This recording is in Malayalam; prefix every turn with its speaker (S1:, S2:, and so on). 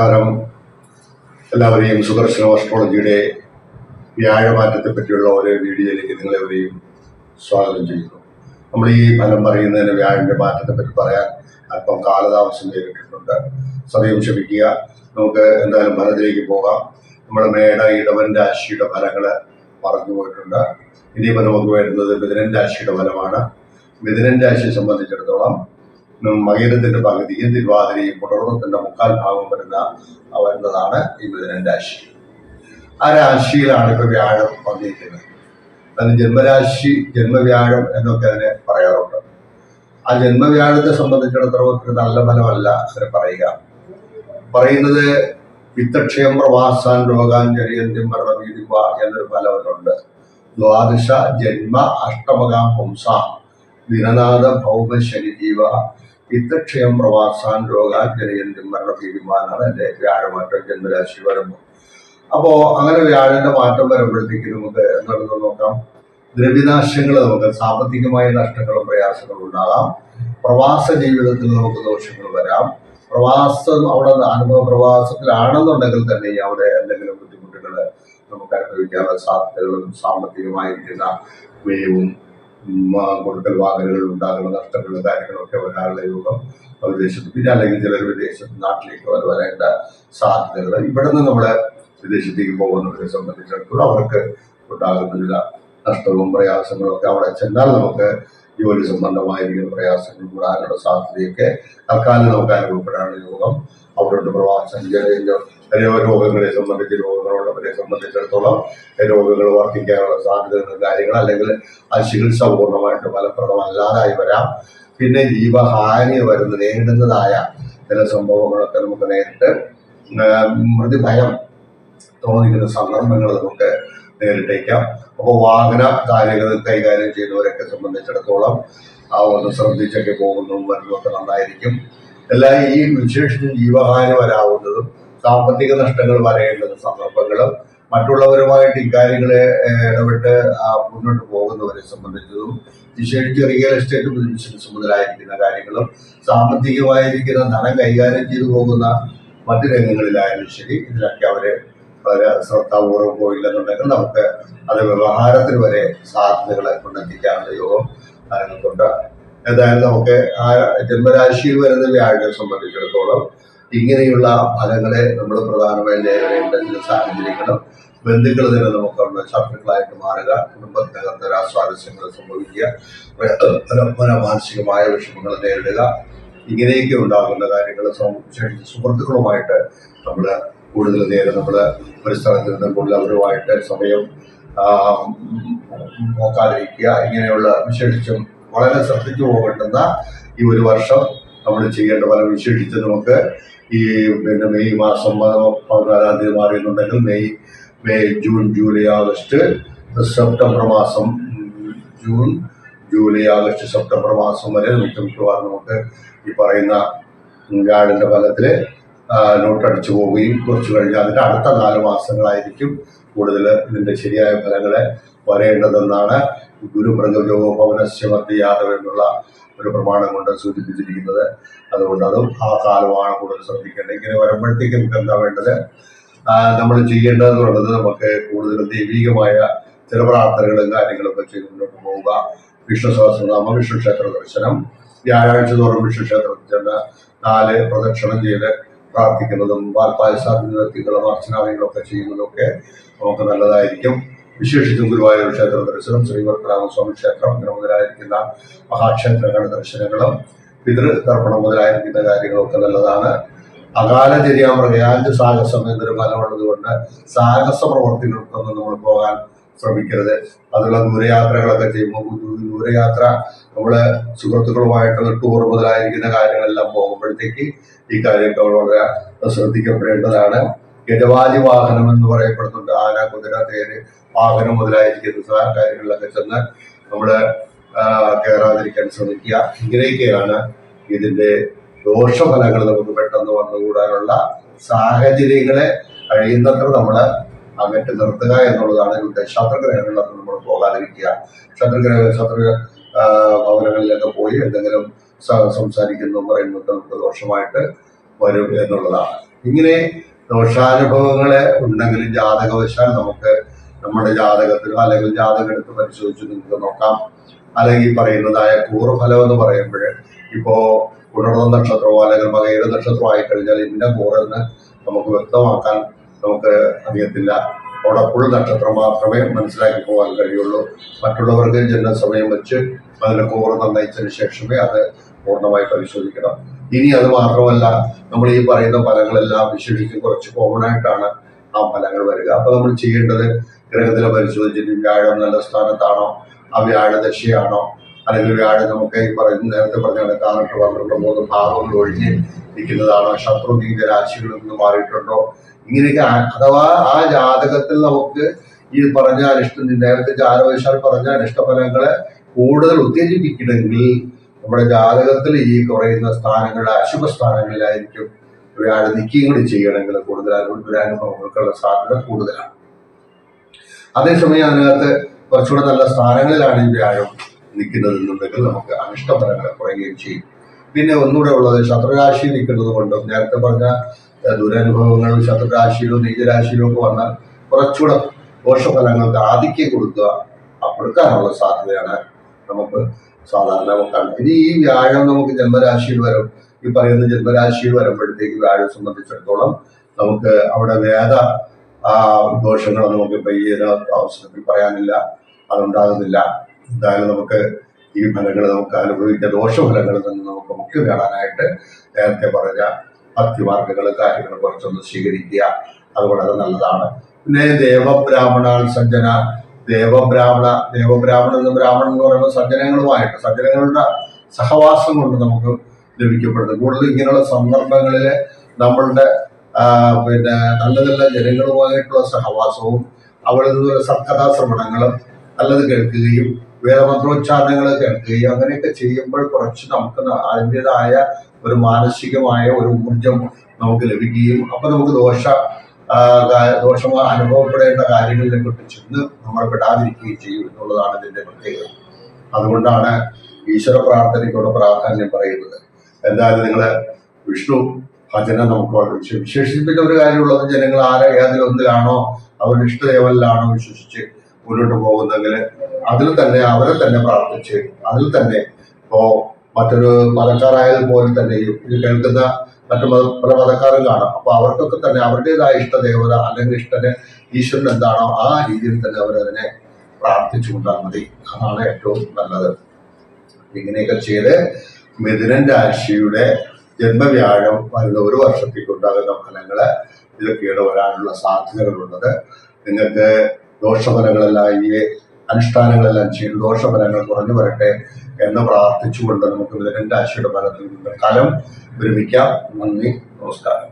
S1: നമസ്കാരം. എല്ലാവരെയും സുദർശന ഓസ്ട്രോളജിയുടെ വ്യാഴമാറ്റത്തെ പറ്റിയുള്ള ഒരു വീഡിയോയിലേക്ക് നിങ്ങളെവരെയും സ്വാഗതം ചെയ്യുന്നു. നമ്മൾ ഈ ഫലം പറയുന്നതിന് വ്യാഴന്റെ മാറ്റത്തെ പറ്റി പറയാൻ അല്പം കാലതാമസം നേരിട്ടിട്ടുണ്ട് സമയം ക്ഷമിക്കുക. നമുക്ക് എന്തായാലും ഫലത്തിലേക്ക് പോകാം. നമ്മുടെ മേട ഇടവൻ രാശിയുടെ ഫലങ്ങൾ പറഞ്ഞു പോയിട്ടുണ്ട്. ഇനിയിപ്പോൾ നമുക്ക് വരുന്നത് മിഥുനൻ രാശിയുടെ ഫലമാണ്. മിഥുനൻ രാശിയെ സംബന്ധിച്ചിടത്തോളം മകരത്തിന്റെ പകുതിയും തിരുവാതിരയും പുണർവത്തിന്റെ മുക്കാൽ ഭാഗം വരുന്ന വരുന്നതാണ് ഈ മിഥുനൻ രാശി. ആ രാശിയിലാണ് ഇപ്പൊ വ്യാഴം വന്നിരിക്കുന്നത്. അതിന് ജന്മരാശി ജന്മവ്യാഴം എന്നൊക്കെ അതിനെ പറയാറുണ്ട്. ആ ജന്മവ്യാഴത്തെ സംബന്ധിച്ചിടത്തോളം ഒരു നല്ല ഫലമല്ല അതിനെ പറയുക. പറയുന്നത് വിത്തക്ഷയം പ്രവാസാൻ രോഗാൻ ജനയന്ത്യം മരണവീതിവ എന്നൊരു ഫലമുണ്ട്. ദ്വാദശ ജന്മ അഷ്ടമകാം പുംസാം. ദിനനാഥ ഭൗമ ശനിജീവ വിത്തക്ഷയം പ്രവാസാൻ രോഗാൻ ജനയന്ത്യം തീരുമാനമാണ് എന്റെ വ്യാഴമാറ്റം ജന്മരാശി വരുമ്പോൾ. അപ്പോ അങ്ങനെ വ്യാഴന്റെ മാറ്റം വരുമ്പോഴത്തേക്ക് നമുക്ക് എന്താണെന്ന് നോക്കാം? ദ്രവ്യനാശങ്ങൾ നമുക്ക് സാമ്പത്തികമായ നഷ്ടങ്ങളും പ്രയാസങ്ങളും ഉണ്ടാകാം. പ്രവാസ ജീവിതത്തിൽ നമുക്ക് ദോഷങ്ങൾ വരാം. പ്രവാസം അവിടെ അനുഭവ പ്രവാസത്തിലാണെന്നുണ്ടെങ്കിൽ തന്നെ അവിടെ എന്തെങ്കിലും ബുദ്ധിമുട്ടുകൾ നമുക്ക് അനുഭവിക്കാനുള്ള സാധ്യതകളും സാമ്പത്തികമായിരിക്കുന്ന ആ, കൊടുക്കൽ വാങ്ങലുകൾ ഉണ്ടാകുന്ന നഷ്ടങ്ങളും കാര്യങ്ങളൊക്കെ ഒരാളുടെ യോഗം വിദേശത്ത്. പിന്നെ അല്ലെങ്കിൽ ചിലർ വിദേശത്ത് നാട്ടിലേക്ക് വരെ വരേണ്ട സാധ്യതകൾ. ഇവിടെ നിന്ന് വിദേശത്തേക്ക് പോകുന്നവരെ സംബന്ധിച്ചിടത്തോളം അവർക്ക് ഉണ്ടാകുന്ന ചില നഷ്ടവും പ്രയാസങ്ങളും ഒക്കെ അവിടെ ചെന്നാൽ നമുക്ക് ജോലി സംബന്ധമായിരിക്കുന്ന പ്രയാസങ്ങൾ കൂടാനുള്ള സാധ്യതയൊക്കെ തൽക്കാലം നമുക്ക് അനുഭവപ്പെടാനുള്ള യോഗം അവരുടെ പ്രവാസം ജനയോ രോഗങ്ങളെ സംബന്ധിച്ച് രോഗങ്ങളുള്ളവരെ സംബന്ധിച്ചിടത്തോളം രോഗങ്ങൾ വർദ്ധിക്കാനുള്ള സാധ്യതകൾ കാര്യങ്ങൾ അല്ലെങ്കിൽ ആ ചികിത്സ പൂർണമായിട്ട് ഫലപ്രദമല്ലാതായി വരാം. പിന്നെ ജീവഹാനി വരുന്ന നേരിടുന്നതായ ചില സംഭവങ്ങളൊക്കെ നമുക്ക് നേരിട്ട് മൃതിഭയം തോന്നിക്കുന്ന സന്ദർഭങ്ങൾ നമുക്ക് നേരിട്ടേക്കാം. അപ്പോൾ വാഹന കാര്യങ്ങൾ കൈകാര്യം ചെയ്യുന്നവരൊക്കെ സംബന്ധിച്ചിടത്തോളം ആ ഒന്ന് ശ്രദ്ധിച്ചൊക്കെ പോകുന്നതും വരുന്നതൊക്കെ നന്നായിരിക്കും. എല്ലാ ഈ വിശേഷിച്ച് ജീവഹാനി വരാവുന്നതും സാമ്പത്തിക നഷ്ടങ്ങൾ വരേണ്ടത് സന്ദർഭങ്ങളും മറ്റുള്ളവരുമായിട്ട് ഇക്കാര്യങ്ങളെ ഇടപെട്ട് മുന്നോട്ട് പോകുന്നവരെ സംബന്ധിച്ചതും വിശേഷിച്ച് റിയൽ എസ്റ്റേറ്റ് ബിസിനസ് മുതലായിരിക്കുന്ന കാര്യങ്ങളും സാമ്പത്തികമായിരിക്കുന്ന ധനം കൈകാര്യം ചെയ്തു പോകുന്ന മറ്റു രംഗങ്ങളിലായാലും ശരി ഇതിലൊക്കെ അവർ വളരെ ശ്രദ്ധാപൂർവം പോയില്ലെന്നുണ്ടെങ്കിൽ നമുക്ക് അത് വ്യവഹാരത്തിൽ വരെ സാധ്യതകളെ കൊണ്ടെത്തിക്കാനുള്ള യോഗം അതിനകത്തുണ്ട് ഏതായാലും നമുക്ക് ആ ജന്മരാശിയിൽ വരുന്ന വ്യാഴനെ സംബന്ധിച്ചിടത്തോളം ഇങ്ങനെയുള്ള ഫലങ്ങളെ നമ്മൾ പ്രധാനമായും നേരിടേണ്ട ചില സാഹചര്യങ്ങളും ബന്ധുക്കൾ തന്നെ നമുക്ക് ശത്രുക്കളായിട്ട് മാറുക കുടുംബത്തിനകത്ത് രാസ്വാരസ്യങ്ങൾ സംഭവിക്കുക മാനസികമായ വിഷമങ്ങൾ നേരിടുക ഇങ്ങനെയൊക്കെ ഉണ്ടാകുന്ന കാര്യങ്ങൾ സുഹൃത്തുക്കളുമായിട്ട് നമ്മൾ കൂടുതൽ നേരം നമ്മൾ ഒരു സ്ഥലത്ത് നിന്ന് കൂടുതൽ അവരുമായിട്ട് സമയം നോക്കാതിരിക്കുക ഇങ്ങനെയുള്ള വിശേഷിച്ചും വളരെ ശ്രദ്ധിച്ചു പോകേണ്ടുന്ന ഈ ഒരു വർഷം നമ്മൾ ചെയ്യേണ്ട പല വിശേഷിച്ച് നമുക്ക് ഈ പിന്നെ മെയ് മാസം പതിനാലാം തീയതി മാറിയെന്നുണ്ടെങ്കിൽ May May June July August September മാസം ജൂൺ ജൂലൈ ആഗസ്റ്റ് സെപ്റ്റംബർ മാസം വരെ മിക്ക മിക്കവാറും നമുക്ക് ഈ പറയുന്ന ഗാഡിന്റെ ഫലത്തിൽ നോട്ട് അടിച്ചു പോവുകയും കുറച്ചു കഴിഞ്ഞ് അതിന്റെ അടുത്ത നാല് മാസങ്ങളായിരിക്കും കൂടുതൽ ഇതിന്റെ ശരിയായ ഫലങ്ങളെ വരേണ്ടതെന്നാണ് ഗുരു പൗനശ്യമത്തി യാദവ് എന്നുള്ള ഒരു പ്രമാണം കൊണ്ട് സൂചിപ്പിച്ചിരിക്കുന്നത്. അതുകൊണ്ട് അതും ആ കാലമാണ് കൂടുതൽ ശ്രദ്ധിക്കേണ്ടത്. ഇങ്ങനെ വരുമ്പോഴത്തേക്ക് നമുക്ക് എന്താ വേണ്ടത്? നമ്മൾ ചെയ്യേണ്ടതെന്ന് പറയുന്നത് നമുക്ക് കൂടുതൽ ദൈവികമായ ചില പ്രാർത്ഥനകളും കാര്യങ്ങളൊക്കെ ചെയ്ത് മുന്നോട്ട് പോവുക. വിഷ്ണു സഹസ്രനാമ വിഷ്ണു ക്ഷേത്ര ദർശനം വ്യാഴാഴ്ച തോറും വിഷ്ണു ക്ഷേത്രത്തിൽ ചെന്ന് നാല് പ്രദക്ഷിണം ചെയ്ത് പ്രാർത്ഥിക്കുന്നതും പാൽപ്പായസാദികളും അർച്ചനാദികളും ഒക്കെ ചെയ്യുന്നതൊക്കെ നമുക്ക് നല്ലതായിരിക്കും. വിശേഷിച്ചും ഗുരുവായൂർ ക്ഷേത്ര ദർശനം ശ്രീവർത്തരാമസ്വാമി ക്ഷേത്രം അങ്ങനെ മുതലായിരിക്കുന്ന മഹാക്ഷേത്രങ്ങളുടെ ദർശനങ്ങളും പിതൃ തർപ്പണം മുതലായിരിക്കുന്ന കാര്യങ്ങളൊക്കെ നല്ലതാണ്. അകാല ചര്യാമൃഗയാഞ്ച് സാഹസം എന്നൊരു ഫലമുള്ളത് കൊണ്ട് സാഹസ പ്രവർത്തികൾക്കൊന്നും നമ്മൾ പോകാൻ ശ്രമിക്കരുത്. അതിനുള്ള ദൂരയാത്രകളൊക്കെ ചെയ്യുമ്പോൾ ദൂരയാത്ര നമ്മൾ സുഹൃത്തുക്കളുമായിട്ടുള്ള ടൂർ മുതലായിരിക്കുന്ന കാര്യങ്ങളെല്ലാം പോകുമ്പോഴത്തേക്ക് ഈ കാര്യമൊക്കെ വളരെ ശ്രദ്ധിക്കപ്പെടേണ്ടതാണ്. ഗജവാജി വാഹനം എന്ന് പറയപ്പെടുന്നുണ്ട്. ആന കുതിര തേര് വാഹനം മുതലായിരിക്കുന്ന. കാര്യങ്ങളിലൊക്കെ ചെന്ന് നമ്മൾ കയറാതിരിക്കാൻ ശ്രമിക്കുക. ഇങ്ങനെയൊക്കെയാണ് ഇതിന്റെ ദോഷഫലങ്ങൾ നമുക്ക് പെട്ടെന്ന് വന്നുകൂടാനുള്ള സാഹചര്യങ്ങളെ കഴിയുന്നത്ര നമ്മൾ അകറ്റി നിർത്തുക എന്നുള്ളതാണ് ഇവിടെ ശത്രുഗ്രഹങ്ങളിലൊക്കെ നമ്മൾ പോകാതിരിക്കുക. ശത്രുഗ്രഹ ശത്രു ഭവനങ്ങളിലൊക്കെ പോയി എന്തെങ്കിലും സംസാരിക്കുന്നു പറയുന്നത് നമുക്ക് ദോഷമായിട്ട് വരും എന്നുള്ളതാണ്. ഇങ്ങനെ ദോഷാനുഭവങ്ങളെ ഉണ്ടെങ്കിൽ ജാതകവശാൽ നമുക്ക് നമ്മുടെ ജാതകത്തിൽ അല്ലെങ്കിൽ ജാതകം എടുത്ത് പരിശോധിച്ച് നിങ്ങൾക്ക് നോക്കാം. അല്ലെങ്കിൽ പറയുന്നതായ കൂറുഫലം എന്ന് പറയുമ്പോൾ ഇപ്പോ ഉണർന്ന നക്ഷത്രമോ അല്ലെങ്കിൽ മകയുടെ നക്ഷത്രമോ ആയി കഴിഞ്ഞാൽ ഇന്ന കൂറെന്ന് നമുക്ക് വ്യക്തമാക്കാൻ നമുക്ക് അറിയത്തില്ല. അവിടെ ഫുൾ നക്ഷത്രം മാത്രമേ മനസ്സിലാക്കി പോകാൻ കഴിയുള്ളൂ. മറ്റുള്ളവർക്ക് ജനസമയം വെച്ച് അതിന്റെ കോറ് നിർണയിച്ചതിന് ശേഷമേ അത് പൂർണമായി പരിശോധിക്കണം. ഇനി അത് മാത്രമല്ല നമ്മൾ ഈ പറയുന്ന ഫലങ്ങളെല്ലാം വിശേഷിച്ച് കുറച്ച് കോമൺ ആയിട്ടാണ് ആ ഫലങ്ങൾ വരിക. അപ്പൊ നമ്മൾ ചെയ്യേണ്ടത് ഗ്രഹത്തിലെ പരിശോധിച്ചിട്ട് വ്യാഴം നല്ല സ്ഥാനത്താണോ? ആ വ്യാഴദശയാണോ അല്ലെങ്കിൽ വ്യാഴം നമുക്ക് ഈ പറയുന്ന നേരത്തെ പറഞ്ഞ കാലത്ത് പന്ത്രണ്ട് മൂന്ന് ഭാഗങ്ങൾ ഒഴിഞ്ഞ് നിൽക്കുന്നതാണോ. ശത്രു നീതി രാശികളിൽ നിന്ന് മാറിയിട്ടുണ്ടോ? ഇങ്ങനെയൊക്കെ അഥവാ ആ ജാതകത്തിൽ നമുക്ക് ഈ പറഞ്ഞ അനിഷ്ട നേരത്തെ ജാതവശാൽ പറഞ്ഞ അനിഷ്ടഫലങ്ങളെ കൂടുതൽ ഉത്തേജിപ്പിക്കണമെങ്കിൽ നമ്മുടെ ജാതകത്തിൽ ഈ കുറയുന്ന സ്ഥാനങ്ങളുടെ അശുഭ സ്ഥാനങ്ങളിലായിരിക്കും ഒരാൾ നിൽക്കുകയും കൂടി ചെയ്യണമെങ്കിൽ കൂടുതൽ അനുഭവങ്ങൾക്കുള്ള സാധ്യത കൂടുതലാണ്. അതേസമയം അതിനകത്ത് കുറച്ചുകൂടെ നല്ല സ്ഥാനങ്ങളിലാണ് ഈ വ്യാഴം നിൽക്കുന്നതെന്നുണ്ടെങ്കിൽ നമുക്ക് അനിഷ്ടഫലങ്ങൾ കുറയുകയും ചെയ്യും. പിന്നെ ഒന്നുകൂടെ ഉള്ളത് ശത്രുരാശി നിൽക്കുന്നത് കൊണ്ടും നേരത്തെ പറഞ്ഞ ദുരനുഭവങ്ങൾ ശത്രുരാശിയിലോ നീചരാശിയിലോ ഒക്കെ വന്നാൽ കുറച്ചുകൂടെ ദോഷഫലങ്ങൾക്ക് ആധിക്യം കൊടുക്കുക കൊടുക്കാനുള്ള സാധ്യതയാണ് നമുക്ക് സാധാരണ കാണുന്നത് ഇനി ഈ വ്യാഴം നമുക്ക് ജന്മരാശിയിൽ വരും. ഈ പറയുന്ന ജന്മരാശിയിൽ വരുമ്പോഴത്തേക്ക് വ്യാഴം സംബന്ധിച്ചിടത്തോളം നമുക്ക് അവിടെ വേദ ദോഷങ്ങൾ നമുക്ക് ഇപ്പൊ ഈ അവസരത്തിൽ പറയാനില്ല. അതുണ്ടാകുന്നില്ല. എന്തായാലും നമുക്ക് ഈ ഫലങ്ങൾ നമുക്ക് അനുഭവിക്കുന്ന ദോഷഫലങ്ങളിൽ നിന്ന് നമുക്ക് മുക്തി നേടാനായിട്ട് നേരത്തെ പറഞ്ഞ ഭക്തിമാർഗങ്ങൾ കാര്യങ്ങൾ കുറച്ചൊന്ന് സ്വീകരിക്കുക. അത് വളരെ നല്ലതാണ്. പിന്നെ ദേവബ്രാഹ്മണാൽ സജ്ജന ദേവബ്രാഹ്മണ ദേവബ്രാഹ്മണൻ എന്ന് ബ്രാഹ്മണൻ എന്ന് പറയുമ്പോൾ സജ്ജനങ്ങളുമായിട്ട് സജ്ജനങ്ങളുടെ സഹവാസം കൊണ്ട് നമുക്ക് ലഭിക്കപ്പെടുന്നത് കൂടുതൽ ഇങ്ങനെയുള്ള സന്ദർഭങ്ങളിൽ നമ്മളുടെ പിന്നെ നല്ല നല്ല ജനങ്ങളുമായിട്ടുള്ള സഹവാസവും അവരിൽ നിന്നുള്ള സത്കഥാ ശ്രവണങ്ങളും നല്ലത് കേൾക്കുകയും വേദമന്ത്രോച്ചാരണങ്ങൾ കേൾക്കുകയും അങ്ങനെയൊക്കെ ചെയ്യുമ്പോൾ കുറച്ച് നമുക്ക് അതിന്റെതായ ഒരു മാനസികമായ ഒരു ഊർജം നമുക്ക് ലഭിക്കുകയും അപ്പൊ നമുക്ക് ദോഷ ആ, കാ- ദോഷം അനുഭവപ്പെടേണ്ട കാര്യങ്ങളിലേക്കൊട്ട് ചെന്ന് നമ്മൾ പെടാതിരിക്കുകയും ചെയ്യും എന്നുള്ളതാണ് ഇതിന്റെ പ്രത്യേകത. അതുകൊണ്ടാണ് ഈശ്വര പ്രാർത്ഥനയ്ക്കുള്ള പ്രാധാന്യം പറയുന്നത്. എന്തായാലും നിങ്ങൾ വിഷ്ണു ഭജന നമുക്ക് വിശേഷിപ്പിക്കുന്ന വിശേ- ഒരു കാര്യമുള്ളത് ജനങ്ങൾ ആരെ ഏതിലൊന്നിലാണോ അവരുടെ ഇഷ്ടദേവനിലാണോ വിശ്വസിച്ച് മുന്നോട്ട് പോകുന്നെങ്കിൽ അതിൽ തന്നെ അവരെ തന്നെ പ്രാർത്ഥിച്ച് അതിൽ തന്നെ ഇപ്പോ മറ്റൊരു മതക്കാരായാലും പോലും തന്നെയും ഇത് കേൾക്കുന്ന മറ്റു മത പല മതക്കാരും കാണാം. അപ്പൊ അവർക്കൊക്കെ തന്നെ അവരുടേതായ ഇഷ്ടദേവത അല്ലെങ്കിൽ ഇഷ്ടന് ഈശ്വരൻ എന്താണോ ആ രീതിയിൽ തന്നെ അവരതിനെ പ്രാർത്ഥിച്ചു കൊണ്ടാൽ മതി. അതാണ് ഏറ്റവും നല്ലത്. ഇങ്ങനെയൊക്കെ ചെയ്ത് മിഥുനൻ രാശിയുടെ ജന്മവ്യാഴം വരുന്ന ഒരു വർഷത്തേക്ക് ഉണ്ടാകുന്ന ഇതൊക്കെയാണ് വരാനുള്ള സാധ്യതകളുള്ളത് നിങ്ങൾക്ക് ദോഷഫലങ്ങളെല്ലാം ഈ അനുഷ്ഠാനങ്ങളെല്ലാം ചെയ്ത്. ദോഷഫലങ്ങൾ കുറഞ്ഞു വരട്ടെ എന്ന് പ്രാർത്ഥിച്ചുകൊണ്ട് നമുക്ക് മിഥുനൻ രാശിയുടെ ഫലത്തിൽ നിന്ന് ഫലം വിരമിക്കാം. നന്ദി. നമസ്കാരം.